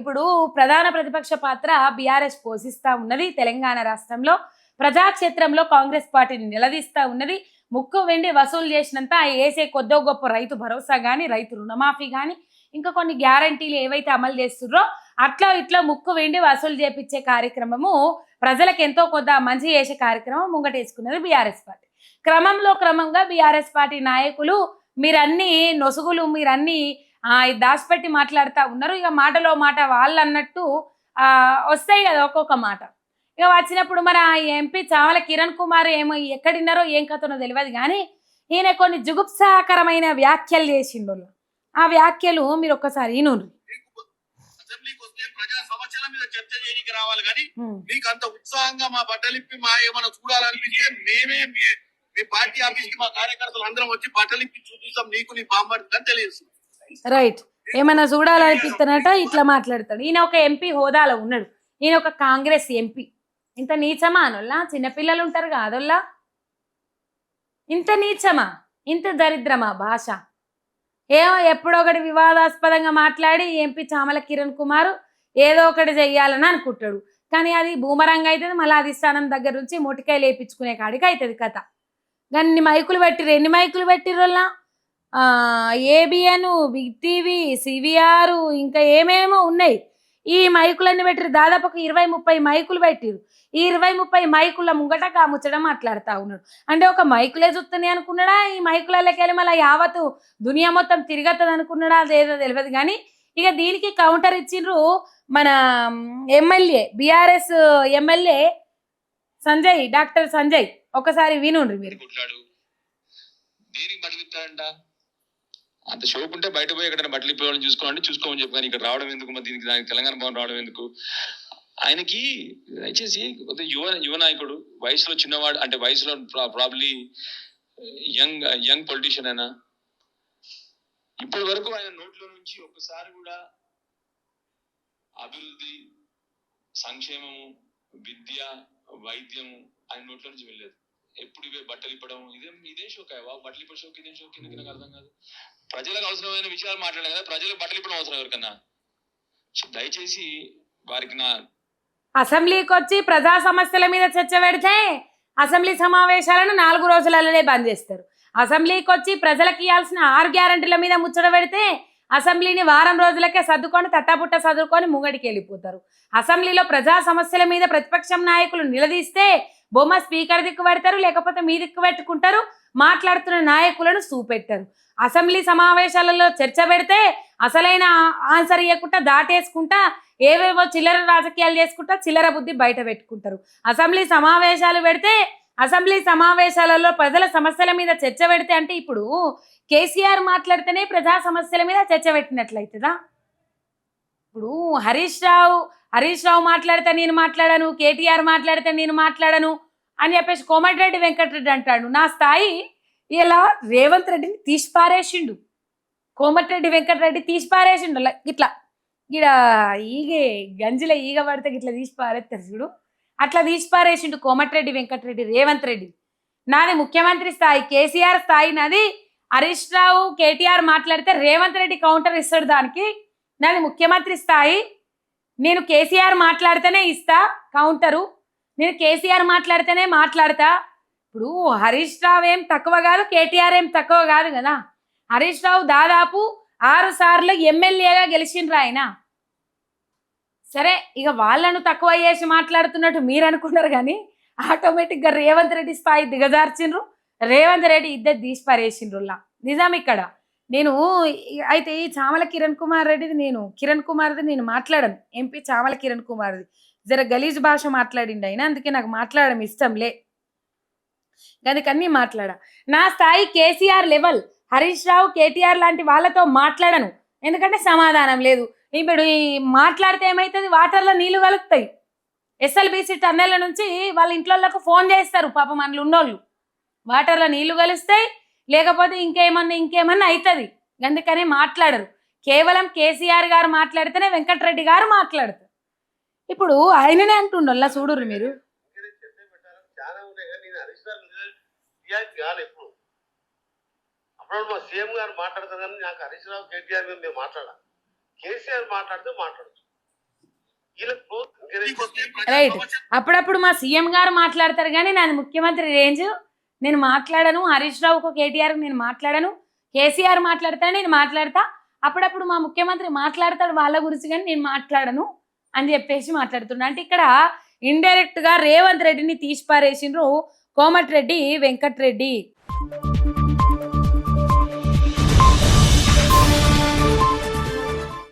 ఇప్పుడు ప్రధాన ప్రతిపక్ష పాత్ర బీఆర్ఎస్ పోషిస్తా ఉన్నది తెలంగాణ రాష్ట్రంలో. ప్రజాక్షేత్రంలో కాంగ్రెస్ పార్టీని నిలదీస్తా ఉన్నది. ముక్కు వెండి వసూలు చేసినంత వేసే కొద్దో గొప్ప రైతు భరోసా కానీ రైతు రుణమాఫీ కానీ ఇంకా కొన్ని గ్యారంటీలు ఏవైతే అమలు చేస్తుర్రో అట్లా ఇట్లా ముక్కు వెండి వసూలు చేపించే కార్యక్రమము ప్రజలకు ఎంతో కొద్ద మంచి చేసే కార్యక్రమం ముంగటేసుకున్నది బీఆర్ఎస్ పార్టీ. క్రమంలో క్రమంగా బీఆర్ఎస్ పార్టీ నాయకులు మీరన్నీ నొసుగులు మీరన్నీ దాచిపెట్టి మాట్లాడుతూ ఉన్నారు. ఇక మాటలో మాట వాళ్ళు అన్నట్టు ఆ, వస్తాయి కదా ఒక్కొక్క మాట. ఇక వచ్చినప్పుడు మరి ఆ ఎంపీ చావల కిరణ్ కుమార్ ఏమో ఎక్కడిన్నారో ఏం కథనో తెలియదు కానీ ఈయన కొన్ని జుగుప్సాకరమైన వ్యాఖ్యలు చేసిండు ఆ వ్యాఖ్యలు మీరు ఒక్కసారి చేయడానికి రావాలి కానీ ఉమ్ మీకు అంత ఉత్సాహంగా మా బట్టలిప్పి మా ఏమైనా చూడాలనిపిస్తే మేమే మీ పార్టీ ఆఫీస్కి మా కార్యకర్తలు అందరం వచ్చి బట్టలిప్పి చూపిస్తాం నీకు నీ బామ్మర్ది అని తెలియజేస్తున్నాం రైట్ ఏమైనా చూడాలనిపిస్తానట ఇట్లా మాట్లాడతాడు. ఈయన ఒక ఎంపీ హోదాలో ఉన్నాడు. ఈయన ఒక కాంగ్రెస్ ఎంపీ ఇంత నీచమా అనొల్లా? చిన్నపిల్లలు ఉంటారు కాదొల్లా? ఇంత నీచమా? ఇంత దరిద్రమా భాష? ఏమో ఎప్పుడో ఒకటి వివాదాస్పదంగా మాట్లాడి ఎంపీ చామల కిరణ్ కుమార్ ఏదో ఒకటి చెయ్యాలని అనుకుంటాడు. కానీ అది భూమరంగా అవుతుంది మళ్ళీ అధిష్టానం దగ్గర నుంచి మొటికాయలు వేయించుకునే కాడికి అవుతుంది కథ. దాన్ని మైకులు పెట్టిర్రు ఎన్ని మైకులు పెట్టిర్రోల్లా ఏబిఎన్ బిగ్ టీవీ సివిఆర్ ఇంకా ఏమేమో ఉన్నాయి. ఈ మైకులన్నీ పెట్టిరు దాదాపు ఒక ఇరవై ముప్పై మైకులు పెట్టిరు ఈ ఇరవై ముప్పై మైకుల ముంగట కాముచ్చడం మాట్లాడుతూ ఉన్నాడు. అంటే ఒక మైకులే చూస్తున్నాయి అనుకున్నాడా? ఈ మైకులకెళ్ళి మళ్ళీ యావత్తు దునియా మొత్తం తిరగతుంది అనుకున్నాడా? అదేదో తెలియదు కానీ ఇక దీనికి కౌంటర్ ఇచ్చిండ్రు మన MLA BRS MLA Sanjay doctor Sanjay. ఒకసారి వినుండ్రి మీరు కొట్లాడు దేనికి బట్టలు ఇస్తాడంట అంత షోక్ ఉంటే బయట పోయి ఎక్కడైనా బట్టలు ఇప్పేవాళ్ళని చూసుకోవాలంటే చూసుకోమని చెప్పు కానీ ఇక్కడ రావడం ఎందుకు? మరి దీనికి దానికి తెలంగాణ భవన్ రావడం ఎందుకు? ఆయనకి దయచేసి యువ యువ నాయకుడు వయసులో చిన్నవాడు అంటే వయసులో ప్రాబ్లీ యంగ్ యంగ్ పొలిటీషియన్ అయినా. ఇప్పటి వరకు ఆయన నోట్లో నుంచి ఒక్కసారి కూడా అభివృద్ధి సంక్షేమము విద్య వైద్యము ఆయన నోట్లో నుంచి వెళ్ళలేదు. ఎప్పుడు ఇవే బట్టలు ఇప్పడం ఇదే ఇదే షోక్ అయ్యా బట్టలు ఇప్పుడు షోక్ ఇదే షోక్ ఎందుకు నాకు అర్థం కాదు? ప్రజలకు అవసరమైన విషయాలు మాట్లాడాలి కదా ప్రజలకు బట్టలు ఇప్పడం అవసరం ఎవరికన్నా? దయచేసి వారికి నా అసెంబ్లీకి వచ్చి ప్రజా సమస్యల మీద చర్చ పెడితే అసెంబ్లీ సమావేశాలను నాలుగు రోజులలోనే బంద్ చేస్తారు. అసెంబ్లీకి వచ్చి ప్రజలకు ఇవ్వాల్సిన ఆరు గ్యారంటీల మీద ముచ్చట పెడితే అసెంబ్లీని వారం రోజులకే సర్దుకొని తట్టాపుట్ట సర్దుకొని ముంగడికి వెళ్ళిపోతారు. అసెంబ్లీలో ప్రజా సమస్యల మీద ప్రతిపక్షం నాయకులు నిలదీస్తే బొమ్మ స్పీకర్ దిక్కు పెడతారు లేకపోతే మీ దిక్కు పెట్టుకుంటారు మాట్లాడుతున్న నాయకులను చూపెట్టారు అసెంబ్లీ సమావేశాలలో చర్చ పెడితే అసలైన ఆన్సర్ ఇవ్వకుండా దాటేసుకుంటా ఏవేవో చిల్లర రాజకీయాలు చేసుకుంటా చిల్లర బుద్ధి బయట పెట్టుకుంటారు. అసెంబ్లీ సమావేశాలు పెడితే అసెంబ్లీ సమావేశాలలో ప్రజల సమస్యల మీద చర్చ పెడితే అంటే ఇప్పుడు కేసీఆర్ మాట్లాడితేనే ప్రజా సమస్యల మీద చర్చ పెట్టినట్లయితుందా? ఇప్పుడు హరీష్ రావు హరీష్ రావు మాట్లాడితే నేను మాట్లాడను కేటీఆర్ మాట్లాడితే నేను మాట్లాడను అని చెప్పేసి కోమటిరెడ్డి వెంకటరెడ్డి అంటాడు. నా స్థాయి ఇలా రేవంత్ రెడ్డిని తీసిపారేసిండు. కోమటిరెడ్డి వెంకటరెడ్డి తీసిపారేసిండు. ఇట్లా ఈడ ఈగే గంజిల ఈగ పడితే ఇట్లా తీసిపారేస్తారు చూడు. అట్లా తీసిపారేసిండు కోమటిరెడ్డి వెంకటరెడ్డి రేవంత్ రెడ్డి. నాది ముఖ్యమంత్రి స్థాయి కేసీఆర్ స్థాయి నాది. హరీష్ రావు కేటీఆర్ మాట్లాడితే రేవంత్ రెడ్డి కౌంటర్ ఇస్తాడు దానికి. నాది ముఖ్యమంత్రి స్థాయి. నేను కేసీఆర్ మాట్లాడితేనే ఇస్తా కౌంటరు. నేను కేసీఆర్ మాట్లాడితేనే మాట్లాడతా. ఇప్పుడు హరీష్ రావు ఏం తక్కువ కాదు కేటీఆర్ ఏం తక్కువ కాదు కదా. హరీష్ రావు దాదాపు ఆరు సార్లు ఎమ్మెల్యేగా గెలిచిండ్రు ఆయన. సరే ఇక వాళ్ళను తక్కువ చేసి మాట్లాడుతున్నట్టు మీరు అనుకున్నారు కానీ ఆటోమేటిక్గా రేవంత్ రెడ్డి స్థాయి దిగజార్చిండ్రు. రేవంత్ రెడ్డి ఇద్దరు తీసి పారేసిండ్రులా నిజం ఇక్కడ. నేను అయితే ఈ చామల కిరణ్ కుమార్ రెడ్డిది నేను కిరణ్ కుమార్ది నేను మాట్లాడను. ఎంపీ చామల కిరణ్ కుమార్ది. జర గలీజ్ భాష మాట్లాడిండు అయినా అందుకే నాకు మాట్లాడడం ఇష్టంలే అందుకన్నీ మాట్లాడా. నా స్థాయి KCR level Harish Rao KTR లాంటి వాళ్ళతో మాట్లాడను. ఎందుకంటే సమాధానం లేదు. ఇప్పుడు ఈ మాట్లాడితే ఏమవుతుంది వాటర్లో నీళ్ళు కలుగుతాయి. ఎస్ఎల్బిసి టన్నెల నుంచి వాళ్ళ ఇంట్లో ఫోన్ చేస్తారు పాపం మనలు ఉన్నోళ్ళు. వాటర్లో నీళ్ళు కలుస్తాయి లేకపోతే ఇంకేమన్నా ఇంకేమన్నా అవుతుంది అందుకనే మాట్లాడరు. కేవలం కేసీఆర్ గారు మాట్లాడితేనే వెంకటరెడ్డి గారు మాట్లాడతారు. ఇప్పుడు ఆయననే అంటుండల్లా చూడుర్రు మీరు? అప్పుడు మా సీఎం గారు మాట్లాడతారు కానీ నాకు హరీష్ రావు కేటీఆర్ మీద మేము మాట్లాడాలి. కేసీఆర్ మాట్లాడితే మాట్లాడచ్చు. నీకు వస్తే ప్రజా రైట్ సమస్యలు అప్పుడప్పుడు మా సీఎం గారు మాట్లాడతారు కానీ నాది ముఖ్యమంత్రి రేంజ్. నేను మాట్లాడను హరీష్ రావుకు కేటీఆర్ నేను మాట్లాడను కేసీఆర్ మాట్లాడతాను నేను మాట్లాడతా. అప్పుడప్పుడు మా ముఖ్యమంత్రి మాట్లాడతాడు వాళ్ళ గురించి కానీ నేను మాట్లాడను అని చెప్పేసి మాట్లాడుతున్నా అంటే ఇక్కడ ఇండైరెక్ట్గా రేవంత్ రెడ్డిని తీసి పారేసిండ్రు కోమటిరెడ్డి వెంకట్రెడ్డి.